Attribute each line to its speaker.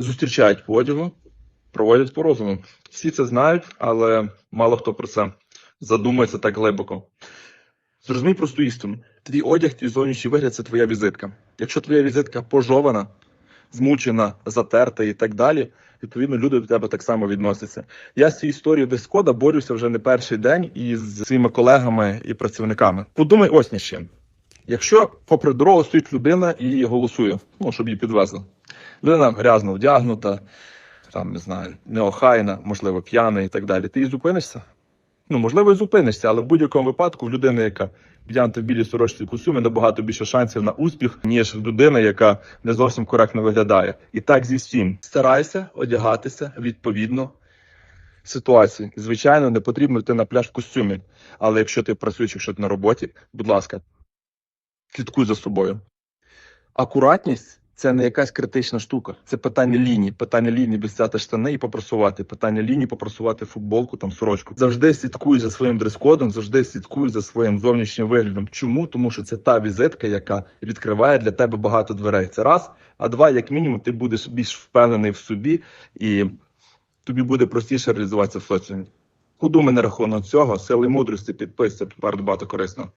Speaker 1: зустрічають по проводять по розуму. Всі це знають, але мало хто про це задумується так глибоко. Зрозумій просту істину. Твій одяг, твій зовнішній вигляд це твоя візитка. Якщо твоя візитка пожована, змучена, затерта і так далі, відповідно, люди до тебе так само відносяться. Я з цією історією Дискода борюся вже не перший день із своїми колегами і працівниками. Подумай ось ніж чим. Якщо попри дорогу стоїть людина і голосує, ну щоб її підвезли. Людина грязно вдягнута, там не знаю, неохайна, можливо, п'яна і так далі. Ти її зупинишся? Ну, можливо, і зупинишся, але в будь-якому випадку в людини, яка вдягнута в білій сорочці костюмі, набагато більше шансів на успіх, ніж людина, яка не зовсім коректно виглядає. І так зі всім. Старайся одягатися відповідно ситуації. Звичайно, не потрібно йти на пляж в костюмі. Але якщо ти працюєш, якщо ти на роботі, будь ласка, слідкуй за собою. Акуратність це не якась критична штука. Це питання лінії. Питання лінії без взяти штани і попросувати. Питання лінії попросувати футболку, там сорочку. Завжди слідкуй за своїм дрес-кодом, завжди слідкуй за своїм зовнішнім виглядом. Чому? Тому що це та візитка, яка відкриває для тебе багато дверей. Це раз. А два, як мінімум, ти будеш більш впевнений в собі і тобі буде простіше реалізуватися в соціумі. Подумай на рахунок цього, сили мудрості, підписся, попереду багато корисного.